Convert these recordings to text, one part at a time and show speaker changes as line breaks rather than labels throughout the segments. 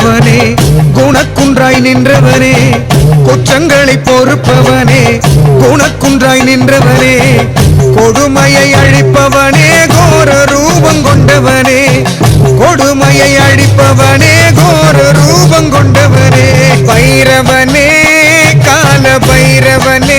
பொறுப்பவனே குணக்குன்றாய் நின்றவனே குற்றங்களை பொறுப்பவனே குணக்குன்றாய் நின்றவனே கொடுமையை அழிப்பவனே கோர ரூபம் கொண்டவனே கொடுமையை அழிப்பவனே கோர ரூபம் கொண்டவனே. பைரவனே கால பைரவனே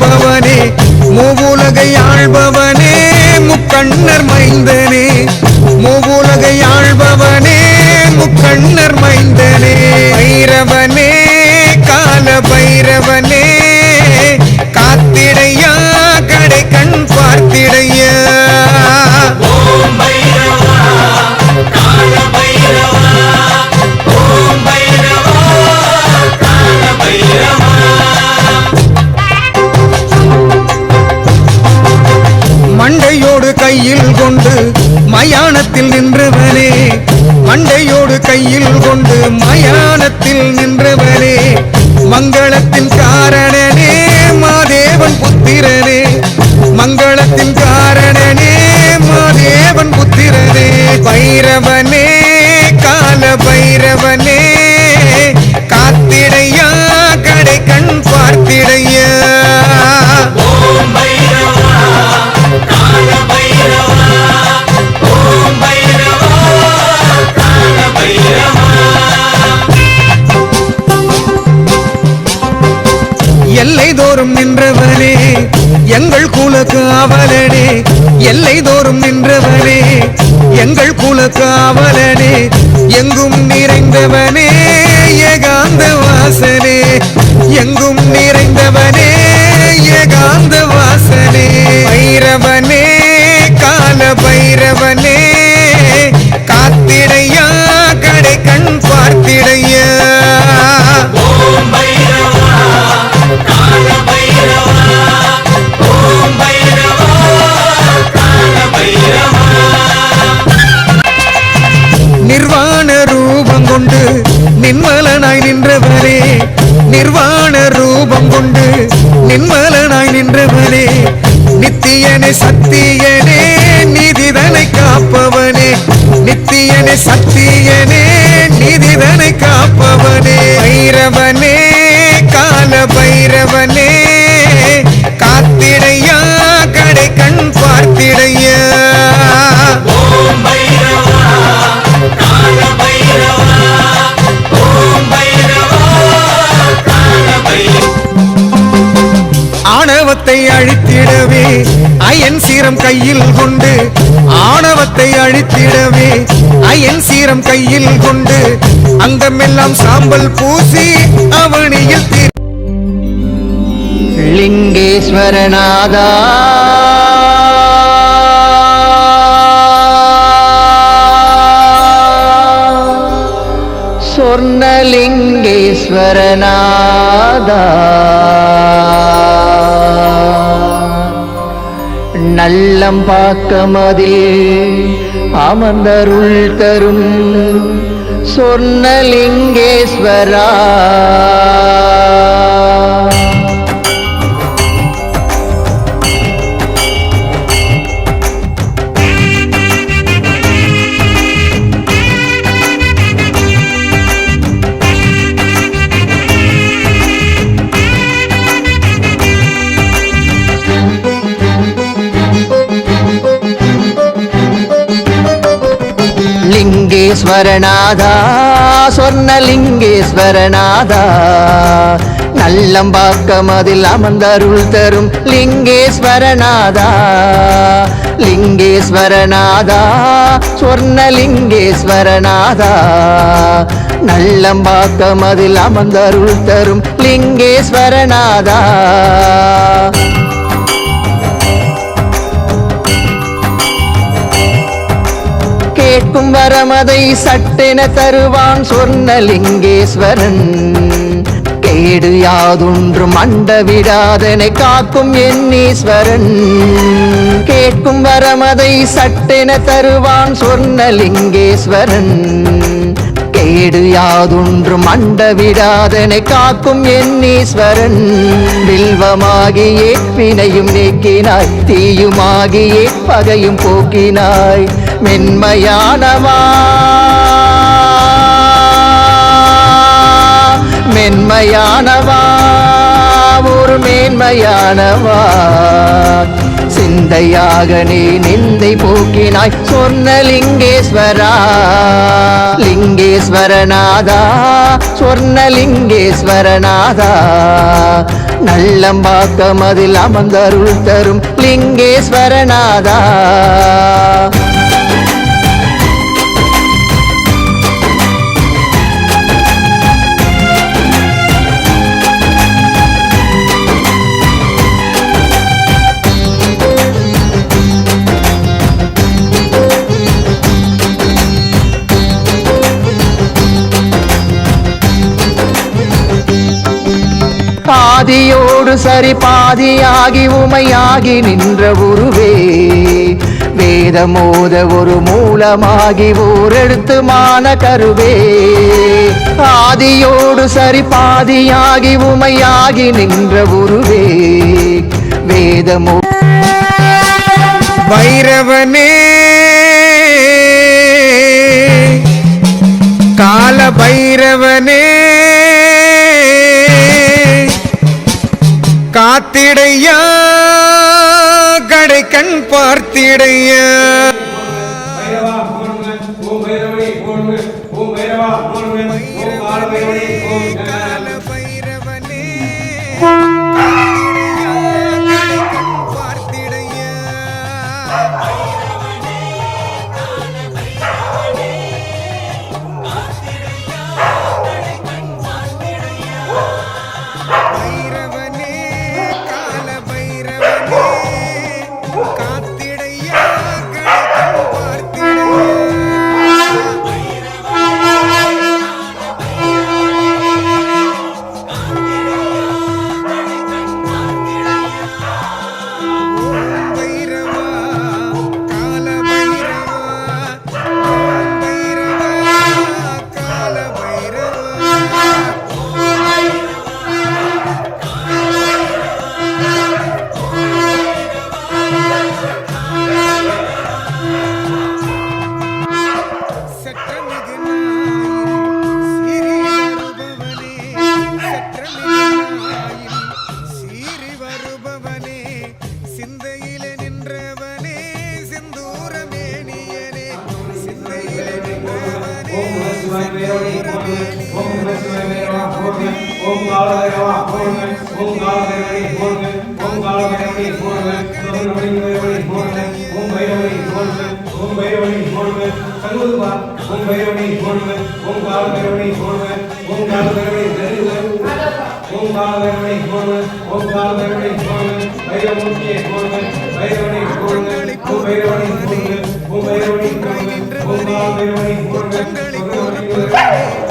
மும்மலங்கள் மூவுலகை ஆள்பவனே முக்கண்ணர் மைந்தனே. மூவுலகை ஆள்பவனே முக்கண்ணர் மைந்தனே. பைரவனே கால பைரவனே மங்களத்தில் நின்றவனே மங்களத்தின் காரணனே மாதேவன் புத்திரனே. மங்களத்தின் காரணனே மாதேவன் புத்திரனே. பைரவனே கால பைரவனே வாசனே எங்கும் நிறைந்தவனே ஏகாந்த வாசனே பைரவனே கால பைரவனே நித்தியனே சத்தியனே நிதிதனை காப்பவனே. நித்தியனே சத்தியனே நிதிதனை காப்பவனே. பைரவனே கால பைரவனே ஆணவத்தை அழித்திடவே. அயன் சீரம் கையில் கொண்டு ஆணவத்தை அழித்திடவே. அயன் சீரம் கையில் கொண்டு அங்கமெல்லாம் சாம்பல் பூசி அவனியில்
லிங்கேஸ்வரநாதா. சொர்ணலிங்கேஸ்வரநாதா. நல்லம் பாக்கமதில் அமர்ந்தருள் தரும் சொர்ணலிங்கேஸ்வரா. லிங்கேஸ்வரநாதா சொர்ணலிங்கேஸ்வரநாதா நல்லம்பாக்கம் அதில் அமர்ந்தருள் தரும் லிங்கேஸ்வரநாதா. லிங்கேஸ்வரநாதா சொர்ணலிங்கேஸ்வரநாதா நல்லம்பாக்கம் அதில் அமர்ந்தருள் தரும் லிங்கேஸ்வரநாதா. கேட்கும் வரமதை சட்டென தருவான் சொன்ன லிங்கேஸ்வரன் கேடு யாதொன்று மண்டவிடாதனை காக்கும் என்னீஸ்வரன் கேட்கும் வரமதை சட்டென தருவான் சொன்ன லிங்கேஸ்வரன் கேடு யாதொன்றும் மண்ட விடாதனை காக்கும் ஈஸ்வரன். வில்வமாகியே வினையும் நீக்கினாய் தீயுமாகியே பகையும் போக்கினாய். மென்மையானவா மென்மையானவா ஒரு மேன்மையானவா. நிந்தையாக நீ நிந்தை போக்கினாய். சொன்ன லிங்கேஸ்வரா லிங்கேஸ்வரநாதா. சொன்ன லிங்கேஸ்வரநாதா நல்லம்பாக்கம் அதில் அமர்ந்தருள் தரும் லிங்கேஸ்வரநாதா. பாதியோடு சரி பாதியாகி உமையாகி நின்ற உருவே. வேதமோத ஒரு மூலமாகி ஓரெழுத்து மான கருவே. ஆதியோடு சரி பாதியாகி உமையாகி நின்ற உருவே. வேதமோ
வைரவனே கால பைரவனே காத்திடையா கடை கண் பார்த்திடையா.
போடுங்க உன் பைரவனை போடுவேன் உன் ஓம் கால பைரவனே போடுங்க ஓம் கால
பைரவனை நெருங்குவேன். உன் கால பைரவனை போடுவேன் உன் கால பைரவனை போடுவேன் பைரவமூர்த்தியை போடுவேன் பைரவனை போடுவேன் உன் பைரவனை போடுவேன் உன் பைரவனை போடுவேன் உன் கால பைரவனை போடுவேன்.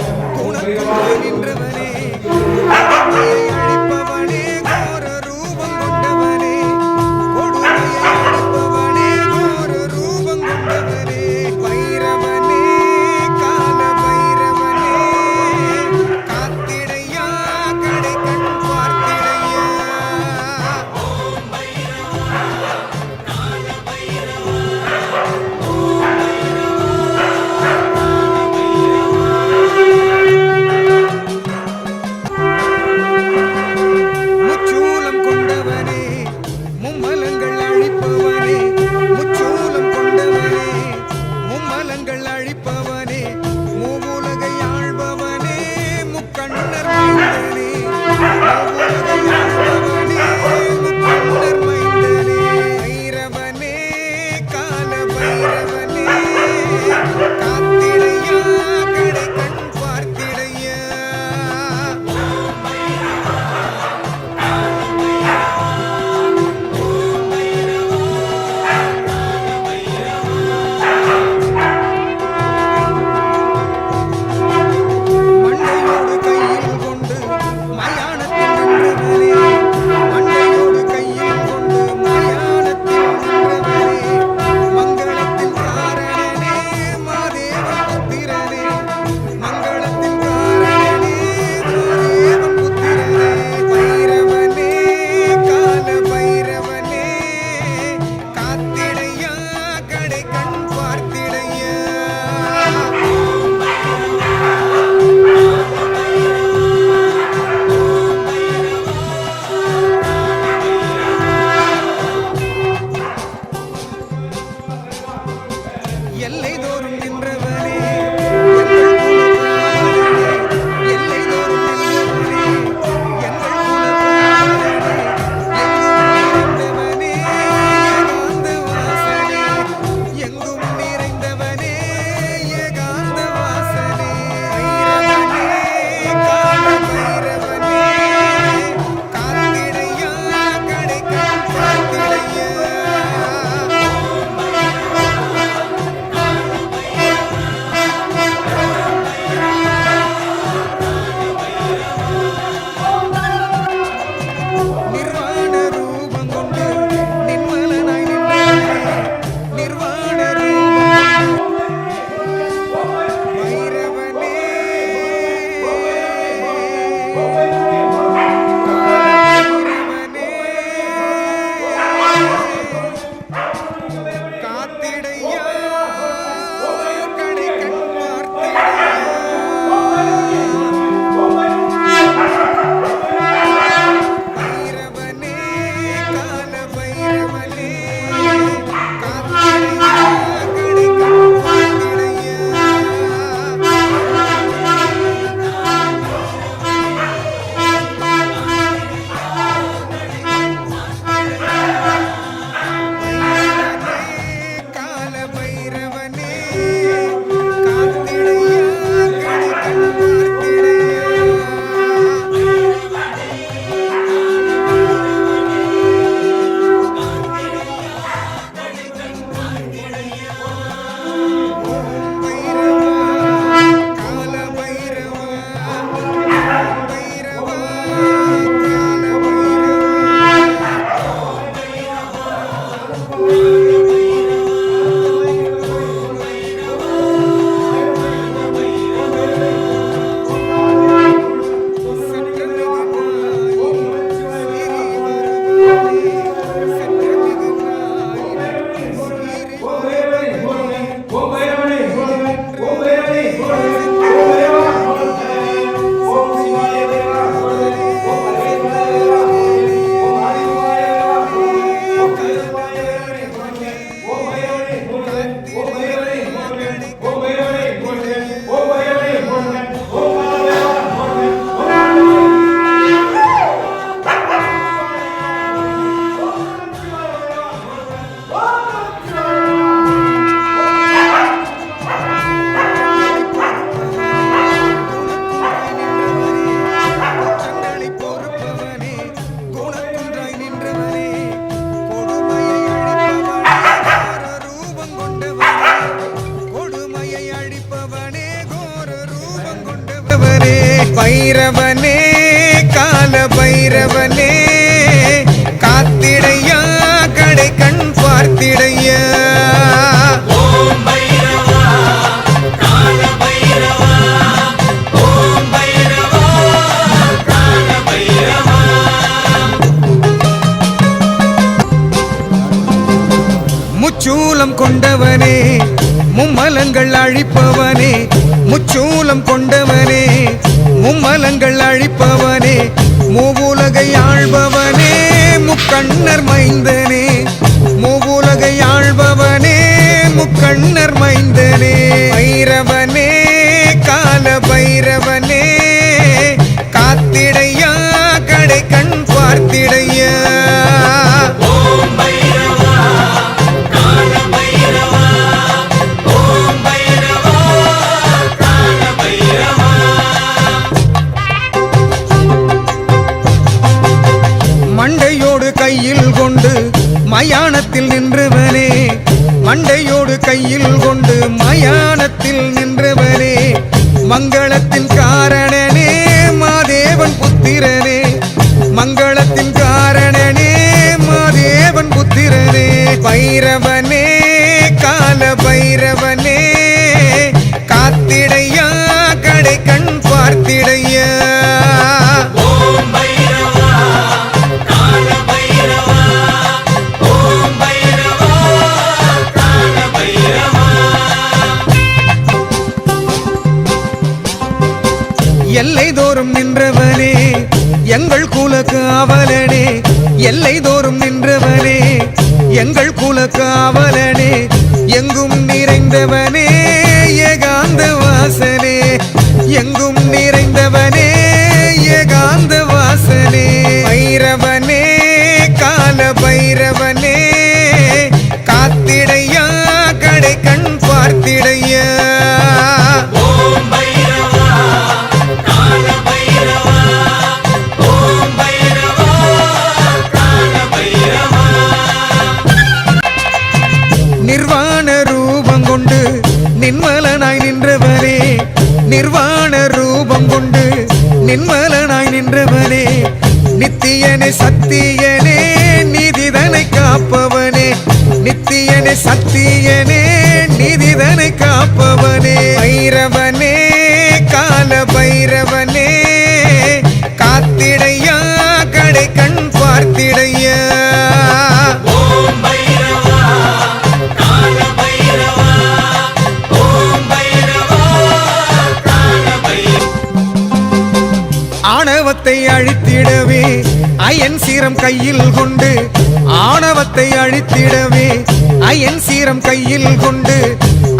Thank you. அழிப்பவனே
முச்சூலம் கொண்டவனே மும்மலங்கள்
அழி
ஆணவத்தை அழித்திடவே. அயன் சீரம் கையில் கொண்டு ஆணவத்தை அழித்திடவே. அயன் சீரம் கையில் கொண்டு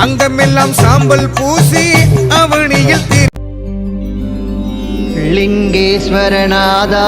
அங்கமெல்லாம் சாம்பல் பூசி அவனியில்
லிங்கேஸ்வரநாதா.